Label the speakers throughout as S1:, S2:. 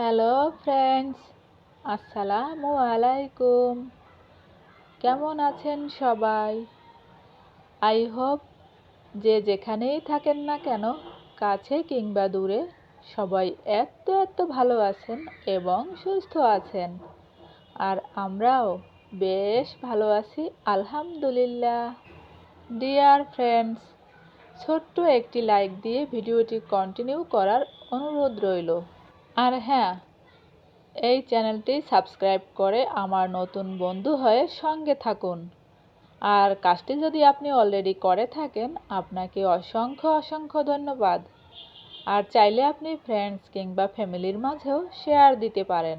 S1: Hello friends আসসালামু আলাইকুম কেমন আছেন সবাই? আই হোপ যে যেখানেই থাকেন না কেন, কাছে কিংবা দূরে সবাই এত এত ভালো আছেন এবং সুস্থ আছেন। আর আমরাও বেশ ভালো আছি, আলহামদুলিল্লাহ। ডিয়ার ফ্রেন্ডস ছোট্ট একটি লাইক দিয়ে ভিডিওটি কন্টিনিউ করার অনুরোধ রইল। আর হ্যাঁ এই চ্যানেলটি সাবস্ক্রাইব করে আমার নতুন বন্ধু হয়ে সঙ্গে থাকুন। আর কাজটি যদি আপনি অলরেডি করে থাকেন, আপনাকে অসংখ্য অসংখ্য ধন্যবাদ। আর চাইলে আপনি ফ্রেন্ডস কিংবা ফ্যামিলির মাঝেও শেয়ার দিতে পারেন।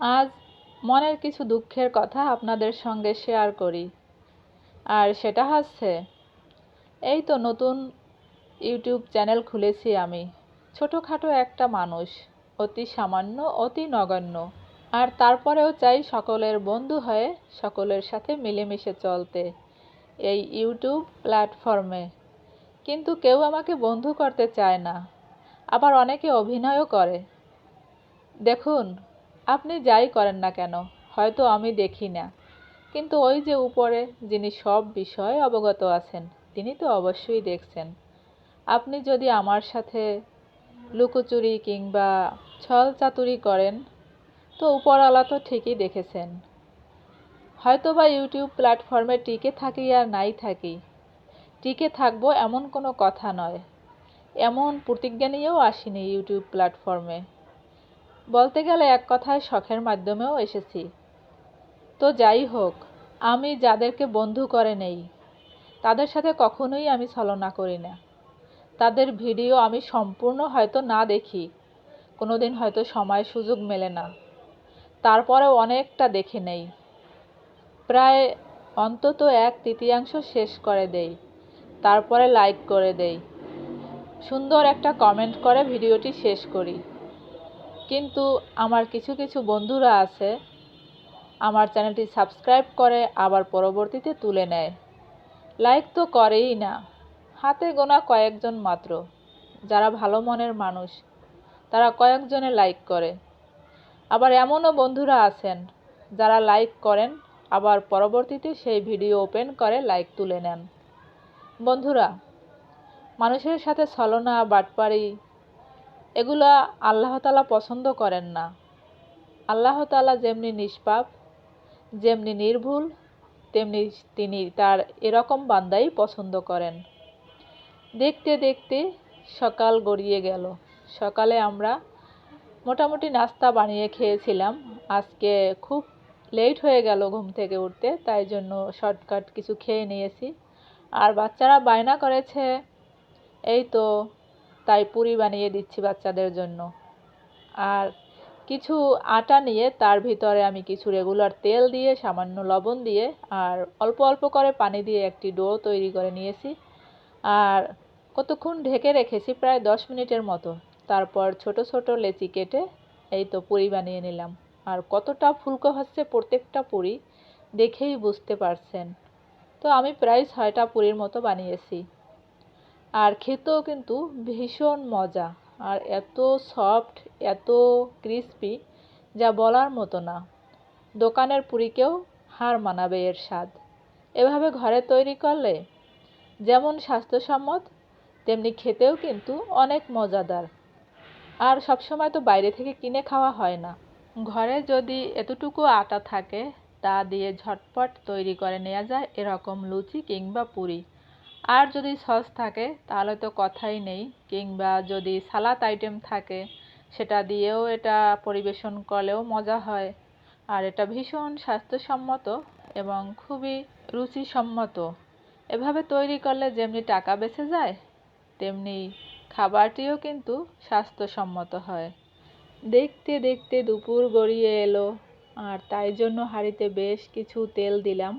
S1: আজ মনের কিছু দুঃখের কথা আপনাদের সঙ্গে শেয়ার করি। আর সেটা হচ্ছে, এই তো নতুন ইউটিউব চ্যানেল খুলেছি আমি। ছোটোখাটো একটা মানুষ, অতি সামান্য, অতি নগণ্য। আর তারপরেও চাই সকলের বন্ধু হয়ে সকলের সাথে মিলেমিশে চলতে এই ইউটিউব প্ল্যাটফর্মে। কিন্তু কেউ আমাকে বন্ধু করতে চায় না। আবার অনেকে অভিনয়ও করে। দেখুন, আপনি যাই করেন না কেন, হয়তো আমি দেখি না। কিন্তু ওই যে উপরে যিনি সব বিষয়ে অবগত আছেন, তিনি তো অবশ্যই দেখছেন। আপনি যদি আমার সাথে লুকোচুরি কিংবা ছল চাতুরি করেন, তো উপরওয়ালা তো ঠিকই দেখেছেন। হয়তো বা ইউটিউব প্ল্যাটফর্মে টিকে থাকি আর নাই থাকি, টিকে থাকব এমন কোনো কথা নয়। এমন প্রতিজ্ঞা নিয়েও আসিনি ইউটিউব প্ল্যাটফর্মে। বলতে গেলে এক কথায় শখের মাধ্যমেও এসেছি। তো যাই হোক, আমি যাদেরকে বন্ধু করে নেই, তাদের সাথে কখনোই আমি ছলনা করি না। তাদের ভিডিও আমি সম্পূর্ণ হয়তো না দেখি। কোনো দিন হয়তো সময় সুযোগ মেলে না। তারপরেও অনেকটা দেখে নেই। প্রায় অন্তত এক তৃতীয়াংশ শেষ করে দেই। তারপরে লাইক করে দেই। সুন্দর একটা কমেন্ট করে ভিডিওটি শেষ করি। কিন্তু আমার কিছু কিছু বন্ধুরা আছে, আমার চ্যানেলটি সাবস্ক্রাইব করে আবার পরবর্তীতে তুলে নেয়। লাইক তো করেই না। হাতে গোনা কয়েকজন মাত্র, যারা ভালো মনের মানুষ। তারা কয়েকজনে লাইক করে। আবার এমনও বন্ধুরা আছেন, যারা লাইক করেন, আবার পরবর্তীতে সেই ভিডিও ওপেন করে লাইক তুলে নেন। বন্ধুরা, মানুষের সাথে ছলনা বাটপাড়ি এগুলো আল্লাহতালা পছন্দ করেন না। আল্লাহ তালা যেমনি নিষ্পাপ, যেমনি নির্ভুল, তেমনি তিনি তার এরকম বান্দাই পছন্দ করেন। দেখতে দেখতে সকাল গড়িয়ে গেল। সকালে আমরা মোটামুটি নাস্তা বানিয়ে খেয়েছিলাম। আজকে খুব লেট হয়ে গেল ঘুম থেকে উঠতে, তাই জন্য শর্টকাট কিছু খেয়ে নিয়েছি। আর বাচ্চারা বায়না করেছে, এই তো, তাই পুরি বানিয়ে দিচ্ছি বাচ্চাদের জন্য। আর কিছু আটা নিয়ে তার ভিতরে আমি কিছু রেগুলার তেল দিয়ে, সামান্য লবণ দিয়ে, আর অল্প অল্প করে পানি দিয়ে একটি ডো তৈরি করে নিয়েছি। আর কতক্ষণ ঢেকে রেখেছি? প্রায় দশ মিনিটের মতো। তারপর ছোট ছোট লেচি কেটে এই তো পুরি বানিয়ে নিলাম। আর কতটা ফুলকো হচ্ছে প্রত্যেকটা পুরি দেখেই বুঝতে পারছেন। তো আমি প্রায় ছয়টা পুরীর মতো বানিয়েছি। আর খেতেও কিন্তু ভীষণ মজা। আর এত সফট, এত ক্রিসপি, যা বলার মতো না। দোকানের পুরিকেও হার মানাবে এর স্বাদ। এভাবে ঘরে তৈরি করলে যেমন স্বাস্থ্যসম্মত তেমনি খেতেও কিন্তু অনেক মজাদার। আর সবসময় তো বাইরে থেকে কিনে খাওয়া হয় না। ঘরে যদি এতটুকু আটা থাকে, তা দিয়ে ঝটপট তৈরি করে নেওয়া যায় এরকম লুচি কিংবা পুরি। আর যদি সস থাকে, তাহলে তো কথাই নেই। কিংবা যদি সালাদ আইটেম থাকে, সেটা দিয়েও এটা পরিবেশন করলেও মজা হয়। আর এটা ভীষণ স্বাস্থ্যসম্মত এবং খুবই রুচিসম্মত। এভাবে তৈরি করলে যেমনি টাকা বেঁচে যায় তেমনি খাবারটিও কিন্তু স্বাস্থ্যসম্মত হয়। দেখতে দেখতে দুপুর গড়িয়ে এলো, আর তাই জন্য হাঁড়িতে বেশ কিছু তেল দিলাম।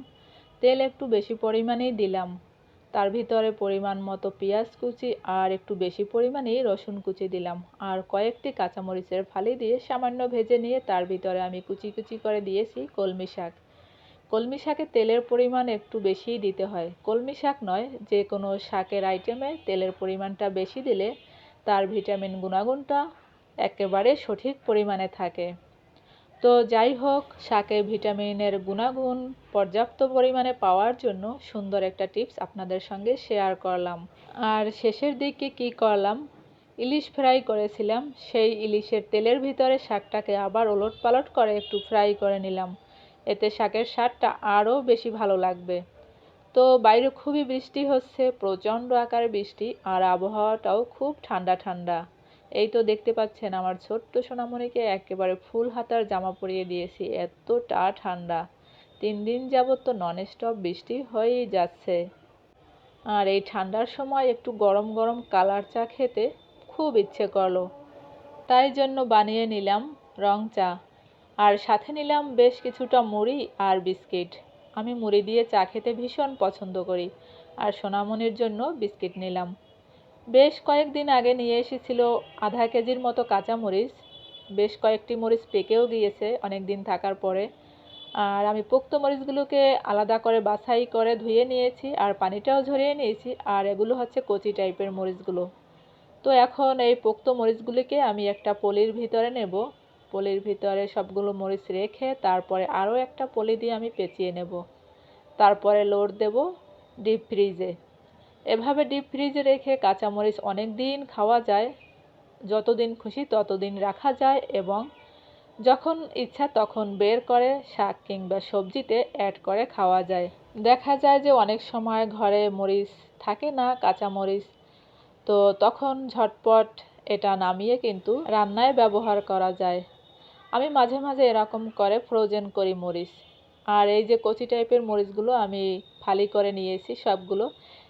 S1: তেল একটু বেশি পরিমাণেই দিলাম। তার ভিতরে পরিমাণ মতো পেঁয়াজ কুচি আর একটু বেশি পরিমাণেই রসুন কুচি দিলাম। আর কয়েকটি কাঁচামরিচের ফালি দিয়ে সামান্য ভেজে নিয়ে তার ভিতরে আমি কুচি কুচি করে দিয়েছি কলমি শাক। কলমি শাকে তেলের পরিমাণ একটু বেশিই দিতে হয়। কলমি শাক নয়, যে কোনো শাকের আইটেমে তেলের পরিমাণটা বেশি দিলে তার ভিটামিন গুণাগুণটা একেবারে সঠিক পরিমাণে থাকে। তো যাই হোক, শাকে ভিটামিনের গুণাগুণ পর্যাপ্ত পরিমাণে পাওয়ার জন্য সুন্দর একটা টিপস আপনাদের সঙ্গে শেয়ার করলাম। আর শেষের দিকে কি করলাম? ইলিশ ফ্রাই করেছিলাম। সেই ইলিশের তেলের ভিতরে শাকটাকে আবার ওলট পালট করে একটু ফ্রাই করে নিলাম। এতে শাকের স্বাদটা আরও বেশি ভালো লাগবে। তো বাইরে খুবই বৃষ্টি হচ্ছে, প্রচণ্ড আকারে বৃষ্টি, আর আবহাওয়াটাও খুব ঠান্ডা ঠান্ডা। এই তো দেখতে পাচ্ছেন আমার ছোট্ট সোনামণিকে একেবারে ফুল হাতার জামা পরিয়ে দিয়েছি, এতটা ঠান্ডা। তিন দিন যাবৎ তো নন স্টপ বৃষ্টি হয়েই যাচ্ছে। আর এই ঠান্ডার সময় একটু গরম গরম কালার চা খেতে খুব ইচ্ছে করল। তাই জন্য বানিয়ে নিলাম রং চা। আর সাথে নিলাম বেশ কিছুটা মুড়ি আর বিস্কিট। আমি মুড়ি দিয়ে চা খেতে ভীষণ পছন্দ করি, আর সোনামনির জন্য বিস্কিট নিলাম। বেশ কয়েকদিন আগে নিয়ে এসেছিল আধা কেজির মতো কাঁচা মরিচ বেশ কয়েকটি মরিচ পেকেও গিয়েছে অনেক দিন থাকার পরে। আর আমি পোক্ত মরিচগুলোকে আলাদা করে বাছাই করে ধুয়ে নিয়েছি আর পানিটাও ঝরিয়ে নিয়েছি, আর এগুলো হচ্ছে কচি টাইপের মরিচগুলো। তো এখন এই পোক্ত মরিচগুলিকে আমি একটা পলির ভিতরে নেব। পলির ভিতরে সবগুলো মরিচ রেখে তারপরে আরও একটা পলি দিয়ে আমি পেঁচিয়ে নেব। তারপরে লোড দেব ডিপ ফ্রিজে। এভাবে ডিপ ফ্রিজে রেখে কাঁচামরিচ অনেক দিন খাওয়া যায়, যতদিন খুশি ততদিন রাখা যায় এবং যখন ইচ্ছা তখন বের করে শাক কিংবা সবজিতে অ্যাড করে খাওয়া যায়। দেখা যায় যে অনেক সময় ঘরে মরিচ থাকে না, কাঁচা মরিচ, তো তখন ঝটপট এটা নামিয়ে কিন্তু রান্নায় ব্যবহার করা যায়। আমি মাঝে মাঝে এরকম করে ফ্রোজেন করি মরিচ। আর এই যে কচি টাইপের মরিচগুলো আমি ফালি করে নিয়েছি সবগুলো।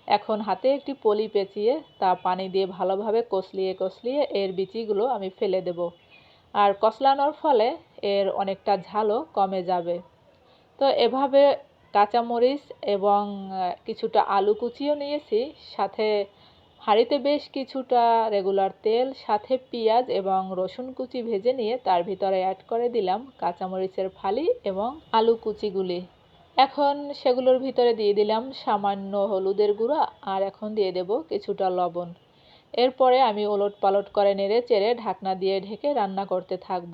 S1: এখন হাতে একটি পলি পেঁচিয়ে তা পানি দিয়ে ভালোভাবে কষলিয়ে কষলিয়ে এর বিচিগুলো আমি ফেলে দেব। আর কষলানোর ফলে এর অনেকটা ঝালও কমে যাবে। তো এভাবে কাঁচামরিচ এবং কিছুটা আলু কুচিও নিয়েছি। সাথে হাঁড়িতে বেশ কিছুটা রেগুলার তেল, সাথে পেঁয়াজ এবং রসুন কুচি ভেজে নিয়ে তার ভিতরে অ্যাড করে দিলাম কাঁচামরিচের ফালি এবং আলু কুচিগুলি। এখন সেগুলোর ভিতরে দিয়ে দিলাম সামান্য হলুদের গুঁড়া আর এখন দিয়ে দেব কিছুটা লবণ। এরপরে আমি ওলট পালট করে নেড়ে চেড়ে ঢাকনা দিয়ে ঢেকে রান্না করতে থাকব।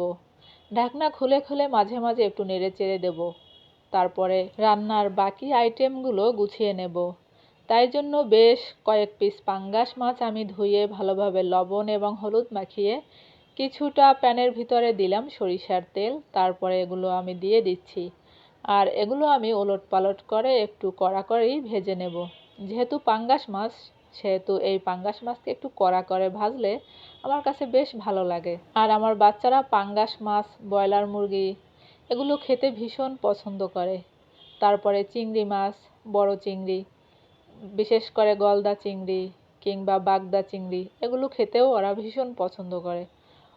S1: ঢাকনা খুলে খুলে মাঝে মাঝে একটু নেড়ে চেড়ে দেব। তারপরে রান্নার বাকি আইটেমগুলো গুছিয়ে নেব। তাই জন্য বেশ কয়েক পিস পাঙ্গাস মাছ আমি ধুয়ে ভালোভাবে লবণ এবং হলুদ মাখিয়ে কিছুটা প্যানের ভিতরে দিলাম সরিষার তেল। তারপরে এগুলো আমি দিয়ে দিচ্ছি। আর এগুলো আমি ওলট পালট করে একটু কড়া করেই ভেজে নেব। যেহেতু পাঙ্গাস মাছ, সেহেতু এই পাঙ্গাস মাছকে একটু কড়া করে ভাজলে আমার কাছে বেশ ভালো লাগে। আর আমার বাচ্চারা পাঙ্গাস মাছ, ব্রয়লার মুরগি এগুলো খেতে ভীষণ পছন্দ করে। তারপরে চিংড়ি মাছ, বড় চিংড়ি বিশেষ করে গলদা চিংড়ি কিংবা বাগদা চিংড়ি, এগুলো খেতেও ওরা ভীষণ পছন্দ করে।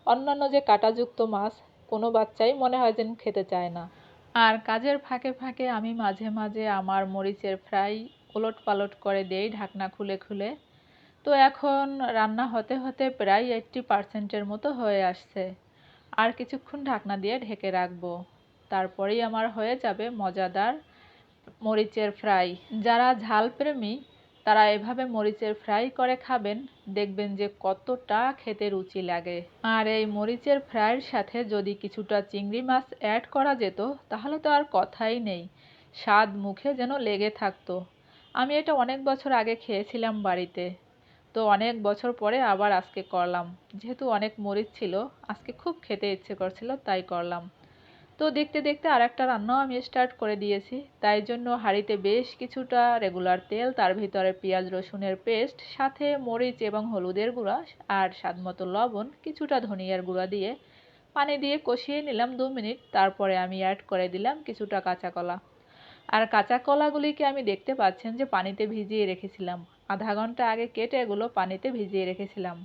S1: অন্যান্য যে কাঁটাযুক্ত মাছ, কোনো বাচ্চাই মনে হয় যেন খেতে চায় না। আর কাজের ফাঁকে ফাঁকে আমি মাঝে মাঝে আমার মরিচের ফ্রাই ওলট পালট করে দেই ঢাকনা খুলে খুলে। তো এখন রান্না হতে হতে প্রায় এইট্টি পার্সেন্টের মতো হয়ে আসছে। আর কিছুক্ষণ ঢাকনা দিয়ে ঢেকে রাখব। তারপরেই আমার হয়ে যাবে মজাদার মরিচের ফ্রাই। যারা ঝাল প্রেমী তারা এভাবে মরিচের ফ্রাই করে খাবেন, দেখবেন যে কতটা খেতে রুচি লাগে। আর এই মরিচের ফ্রাইয়ের সাথে যদি কিছুটা চিংড়ি মাছ অ্যাড করা যেত, তাহলে তো আর কথাই নেই। স্বাদ মুখে যেন লেগে থাকতো। আমি এটা অনেক বছর আগে খেয়েছিলাম বাড়িতে। তো অনেক বছর পরে আবার আজকে করলাম। যেহেতু অনেক মরিচ ছিল, আজকে খুব খেতে ইচ্ছে করছিল, তাই করলাম। তো দেখতে দেখতে আর একটা রান্নাও আমি স্টার্ট করে দিয়েছি। তাই জন্য হাঁড়িতে বেশ কিছুটা রেগুলার তেল, তার ভিতরে পেঁয়াজ, রসুনের পেস্ট সাথে মরিচ এবং হলুদের গুঁড়া আর স্বাদ মতো লবণ, কিছুটা ধনিয়ার গুঁড়া দিয়ে পানি দিয়ে কষিয়ে নিলাম দু মিনিট। তারপরে আমি অ্যাড করে দিলাম কিছুটা কাঁচা কলা। আর কাঁচা কলাগুলিকে আমি দেখতে পাচ্ছেন যে পানিতে ভিজিয়ে রেখেছিলাম। আধা ঘণ্টা আগে কেটে এগুলো পানিতে ভিজিয়ে রেখেছিলাম,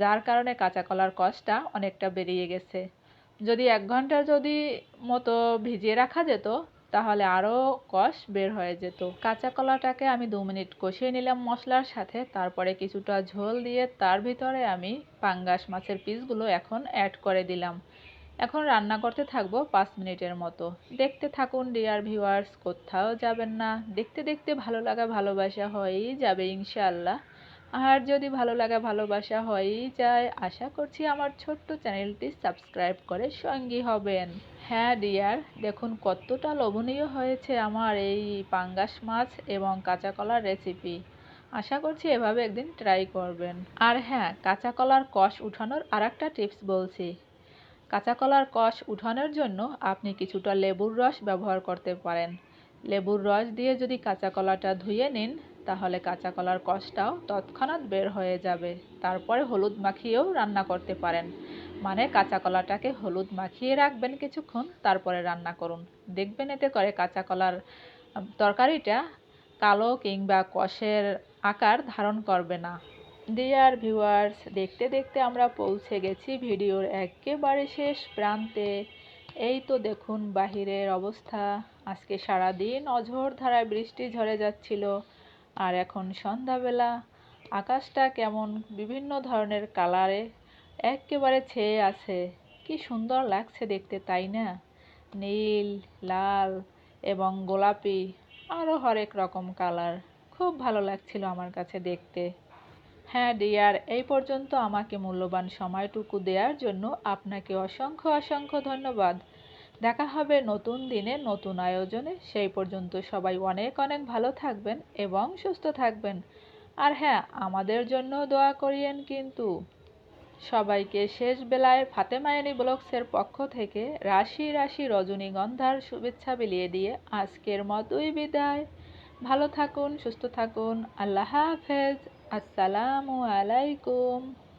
S1: যার কারণে কাঁচা কলার কষটা অনেকটা বেরিয়ে গেছে। যদি এক ঘণ্টা যদি মতো ভিজিয়ে রাখা যেত, তাহলে আরও কষ বের হয়ে যেত। কাঁচা কলাটাকে আমি দু মিনিট কষিয়ে নিলাম মশলার সাথে, তারপরে কিছুটা ঝোল দিয়ে তার ভিতরে আমি পাঙ্গাস মাছের পিসগুলো এখন অ্যাড করে দিলাম। এখন রান্না করতে থাকব পাঁচ মিনিটের মতো। দেখতে থাকুন ডিয়ার ভিউয়ার্স কোথাও যাবেন না। দেখতে দেখতে ভালো লাগা, ভালোবাসা হয়েই যাবে, ইনশাআল্লাহ। আর যদি ভালো লাগা ভালোবাসা হয়েই যায়, আশা করছি আমার ছোট্ট চ্যানেলটি সাবস্ক্রাইব করে সঙ্গী হবেন। হ্যাঁ ডিয়ার, দেখুন কতটা লোভনীয় হয়েছে আমার এই পাঙ্গাস মাছ এবং কাঁচা কলার রেসিপি। আশা করছি এভাবে একদিন ট্রাই করবেন। আর হ্যাঁ কাঁচা কলার কষ উঠানোর আর একটা টিপস বলছি। কাঁচা কলার কষ উঠানোর জন্য আপনি কিছুটা লেবুর রস ব্যবহার করতে পারেন। লেবুর রস দিয়ে যদি কাঁচা কলাটা ধুয়ে নিন তাহলে কাঁচা কলার কষটাও তৎক্ষণাৎ বের হয়ে যাবে। তারপরে হলুদ মাখিয়েও রান্না করতে পারেন। মানে কাঁচা কলাটাকে হলুদ মাখিয়ে রাখবেন কিছুক্ষণ, তারপরে রান্না করুন। দেখবেন এতে করে কাঁচা কলার তরকারিটা কালো কিংবা কষের আকার ধারণ করবে না। ডিয়ার ভিউয়ার্স দেখতে দেখতে আমরা পৌঁছে গেছি ভিডিওর একেবারে শেষ প্রান্তে। এই তো দেখুন বাহিরের অবস্থা। আজকে সারাদিন অঝোর ধারায় বৃষ্টি ঝরে যাচ্ছিল। আর এখন সন্ধ্যাবেলা আকাশটা কেমন বিভিন্ন ধরনের কালারে একেবারে ছেয়ে আছে। কি সুন্দর লাগছে দেখতে, তাই না? নীল, লাল এবং গোলাপি আরও হরেক রকম কালার। খুব ভালো লাগছিল আমার কাছে দেখতে। হ্যাঁ ডিয়ার, এই পর্যন্ত আমাকে মূল্যবান সময়টুকু দেওয়ার জন্য আপনাকে অসংখ্য অসংখ্য ধন্যবাদ। দেখা হবে নতুন দিনে, নতুন আয়োজনে। সেই পর্যন্ত সবাই অনেক অনেক ভালো থাকবেন এবং সুস্থ থাকবেন। আর হ্যাঁ আমাদের জন্য দোয়া করিয়েন কিন্তু সবাইকে শেষ বেলায় ফাতেমায়ানি ব্লগসের পক্ষ থেকে রাশি রাশি রজনীগন্ধার শুভেচ্ছা বিলিয়ে দিয়ে আজকের মতোই বিদায়। ভালো থাকুন, সুস্থ থাকুন। আল্লাহ হাফেজ। আসসালামু আলাইকুম।